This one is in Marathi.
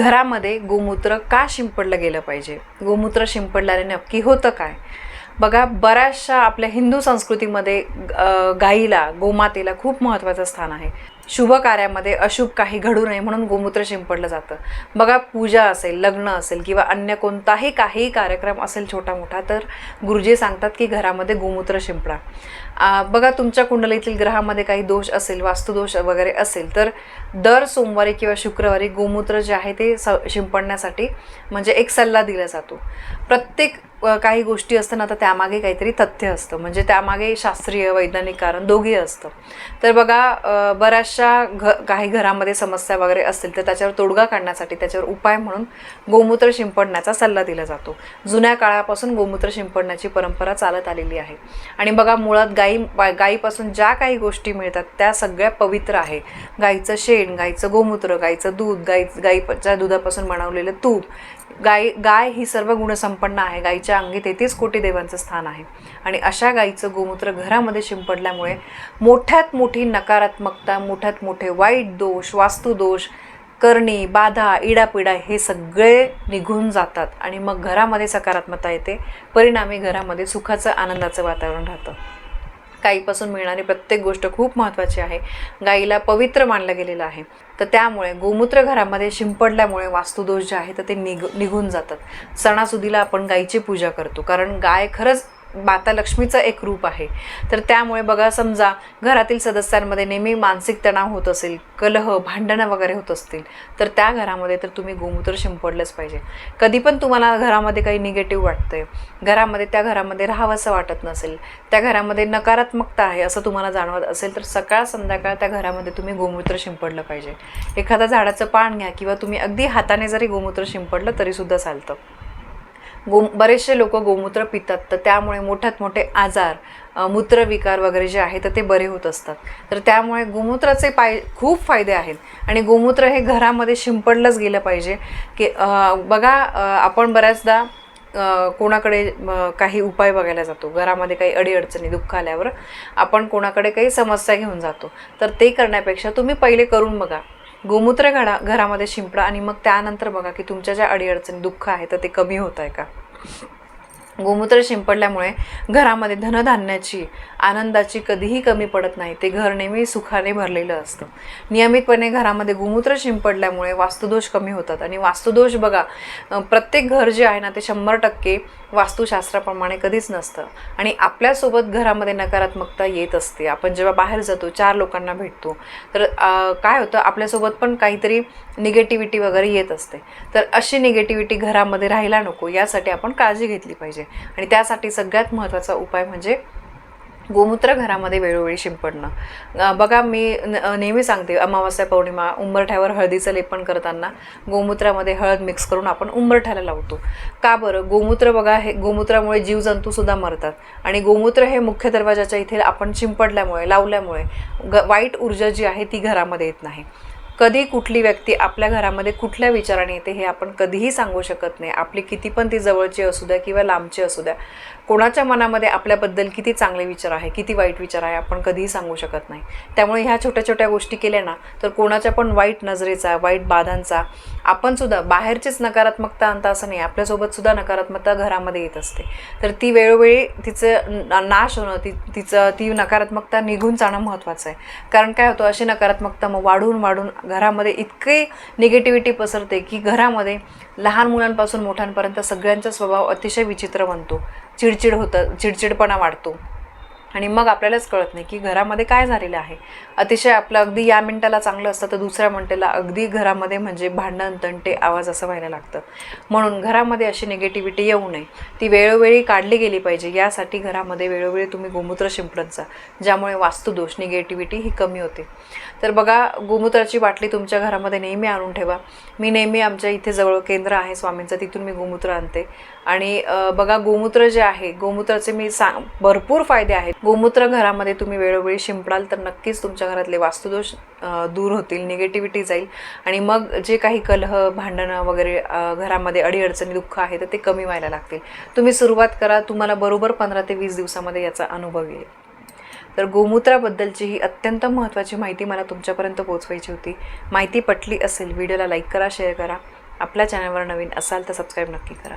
घरामध्ये गोमूत्र का शिंपडलं गेलं पाहिजे? गोमूत्र शिंपडल्याने नक्की होतं काय? बघा बऱ्याचशा आपल्या हिंदू संस्कृतीमध्ये गाईला गोमातेला खूप महत्त्वाचं स्थान आहे. शुभ कार्यामध्ये अशुभ काही घडू नये म्हणून गोमूत्र शिंपडलं जातं. बघा पूजा असेल लग्न असेल किंवा अन्य कोणताही काही कार्यक्रम असेल छोटा मोठा तर गुरुजी सांगतात की घरामध्ये गोमूत्र शिंपडा. बघा तुमच्या कुंडलीतील ग्रहामध्ये काही दोष असेल वास्तुदोष वगैरे असेल तर दर सोमवारी किंवा शुक्रवारी गोमूत्र जे आहे ते स शिंपडण्यासाठी म्हणजे एक सल्ला दिला जातो. प्रत्येक काही गोष्टी असताना तर त्यामागे काहीतरी तथ्य असतं. म्हणजे त्यामागे शास्त्रीय वैज्ञानिक कारण दोघे असतं. तर बघा बऱ्याचशा अशा घ काही घरामध्ये समस्या वगैरे असतील तर त्याच्यावर तोडगा काढण्यासाठी त्याच्यावर उपाय म्हणून गोमूत्र शिंपडण्याचा सल्ला दिला जातो. जुन्या काळापासून गोमूत्र शिंपडण्याची परंपरा चालत आलेली आहे. आणि बघा मुळात गाई गाईपासून ज्या काही गोष्टी मिळतात त्या सगळ्या पवित्र आहे. गाईचं शेण गाईचं गोमूत्र गाईचं दूध गाई गाईच्या दुधापासून बनवलेलं तूप गाय गाय ही सर्व गुणसंपन्न आहे. गाईच्या अंगी तेहतीस कोटी देवांचं स्थान आहे. आणि अशा गाईचं गोमूत्र घरामध्ये शिंपडल्यामुळे मोठ्यात मोठी नकारात्मकता मोठ्या मोठ्यात मोठे वाईट दोष वास्तुदोष करणी बाधा इडापिडा हे सगळे निघून जातात. आणि मग घरामध्ये सकारात्मकता येते. परिणामी घरामध्ये सुखाचं आनंदाचं वातावरण राहतं. गाईपासून मिळणारी प्रत्येक गोष्ट खूप महत्त्वाची आहे. गाईला पवित्र मानलं गेलेलं आहे. तर त्यामुळे गोमूत्र घरामध्ये शिंपडल्यामुळे वास्तुदोष जे आहे तर ते निघ निघून जातात. सणासुदीला आपण गाईची पूजा करतो. कारण गाय खरंच माता लक्ष्मीचं एक रूप आहे. तर त्यामुळे बघा समजा घरातील सदस्यांमध्ये नेहमी मानसिक तणाव होत असेल कलह भांडणं वगैरे होत असतील तर त्या घरामध्ये तर तुम्ही गोमूत्र शिंपडलंच पाहिजे. कधी पण तुम्हाला घरामध्ये काही निगेटिव्ह वाटतंय घरामध्ये त्या घरामध्ये राहावंसं वाटत नसेल त्या घरामध्ये नकारात्मकता आहे असं तुम्हाला जाणवत असेल तर सकाळ संध्याकाळ त्या घरामध्ये तुम्ही गोमूत्र शिंपडलं पाहिजे. एखादा झाडाचं पान घ्या किंवा तुम्ही अगदी हाताने जरी गोमूत्र शिंपडलं तरीसुद्धा चालतं. गो बरेचसे लोक गोमूत्र पितात. तर त्यामुळे मोठ्यात मोठे आजार मूत्रविकार वगैरे जे आहे तर ते बरे होत असतात. तर त्यामुळे गोमूत्राचे पाय खूप फायदे आहेत. आणि गोमूत्र हे घरामध्ये शिंपडलंच गेलं पाहिजे की बघा आपण बऱ्याचदा कोणाकडे काही उपाय बघायला जातो. घरामध्ये काही अडीअडचणी दुःख आल्यावर आपण कोणाकडे काही समस्या घेऊन जातो. तर ते करण्यापेक्षा तुम्ही पहिले करून बघा. गोमूत्र घडा घरामध्ये शिंपडा आणि मग त्यानंतर बघा की तुमच्या ज्या अडीअडचणी दुःख आहे तर ते कमी होत आहे का? गोमूत्र शिंपडल्यामुळे घरामध्ये धनधान्याची आनंदाची कधीही कमी पडत नाही. ते घर नेहमी सुखाने भरलेलं असतं. नियमितपणे घरामध्ये गोमूत्र शिंपडल्यामुळे वास्तुदोष कमी होतात. आणि वास्तुदोष बघा प्रत्येक घर जे आहे ना ते शंभर टक्के वास्तुशास्त्राप्रमाणे कधीच नसतं. आणि आपल्यासोबत घरामध्ये नकारात्मकता येत असते. आपण जेव्हा बाहेर जातो चार लोकांना भेटतो तर काय होतं आपल्यासोबत पण काहीतरी निगेटिव्हिटी वगैरे येत असते. तर अशी निगेटिव्हिटी घरामध्ये राहायला नको. यासाठी आपण काळजी घेतली पाहिजे. आणि त्यासाठी सगळ्यात महत्त्वाचा उपाय म्हणजे गोमूत्र घरामध्ये वेळोवेळी शिंपडणं. बघा मी न- नेहमी सांगते अमावस्या पौर्णिमा उंबरठ्यावर हळदीचं लेपन करताना गोमूत्रामध्ये हळद मिक्स करून आपण उंबरठ्याला लावतो. का बरं? गोमूत्र बघा हे गोमूत्रामुळे जीवजंतूसुद्धा मरतात. आणि गोमूत्र हे मुख्य दरवाजाच्या इथे आपण शिंपडल्यामुळे लावल्यामुळे ग वाईट ऊर्जा जी आहे ती घरामध्ये येत नाही. कधी कुठली व्यक्ती आपल्या घरामध्ये कुठल्या विचाराने येते हे आपण कधीही सांगू शकत नाही. आपली किती पण ती जवळची असू द्या किंवा लांबची असू द्या कोणाच्या मनामध्ये आपल्याबद्दल किती चांगले विचार आहे किती वाईट विचार आहे आपण कधीही सांगू शकत नाही. त्यामुळे ह्या छोट्या छोट्या गोष्टी केल्या ना तर कोणाच्या पण वाईट नजरेचा वाईट बाधांचा आपण सुद्धा बाहेरचीच नकारात्मकता आणता असं नाही आपल्यासोबत सुद्धा नकारात्मकता घरामध्ये येत असते. तर ती वेळोवेळी तिचं नाश होणं ती तिचं ती नकारात्मकता निघून जाणं महत्त्वाचं आहे. कारण काय होतं अशी नकारात्मकता मग वाढून वाढून घरामध्ये इतके निगेटिव्हिटी पसरते की घरामध्ये लहान मुलांपासून मोठ्यांपर्यंत सगळ्यांचा स्वभाव अतिशय विचित्र बनतो. चिडचिड होतं चिडचिडपणा वाढतो. आणि मग आपल्यालाच कळत नाही की घरामध्ये काय झालेलं आहे. अतिशय आपलं अगदी या मिनटाला चांगलं असतं तर दुसऱ्या मिनटाला अगदी घरामध्ये म्हणजे भांडण तंटे आवाज असं व्हायला लागतं. म्हणून घरामध्ये अशी निगेटिव्हिटी येऊ नये. ती वेळोवेळी काढली गेली पाहिजे. यासाठी घरामध्ये वेळोवेळी तुम्ही गोमूत्र शिंपडत जा ज्यामुळे वास्तुदोष निगेटिव्हिटी ही कमी होते. तर बघा गोमूत्राची बाटली तुमच्या घरामध्ये नेहमी आणून ठेवा. मी नेहमी आमच्या इथे जवळ केंद्र आहे स्वामींचं तिथून मी गोमूत्र आणते. आणि बघा गोमूत्र जे आहे गोमूत्राचे मी सांग भरपूर फायदे आहेत. गोमूत्र घरामध्ये तुम्ही वेळोवेळी शिंपडाल तर नक्कीच तुमच्या घरातले वास्तुदोष दूर होतील निगेटिव्हिटी जाईल. आणि मग जे काही कलह भांडणं वगैरे घरामध्ये अडीअडचणी दुःख आहे तर ते कमी व्हायला लागतील. तुम्ही सुरुवात करा तुम्हाला बरोबर पंधरा ते वीस दिवसामध्ये याचा अनुभव येईल. तर गोमूत्राबद्दलची ही अत्यंत महत्त्वाची माहिती मला तुमच्यापर्यंत पोहोचवायची होती. माहिती पटली असेल व्हिडिओला लाईक करा शेअर करा. आपल्या चॅनलवर नवीन असाल तर सबस्क्राईब नक्की करा.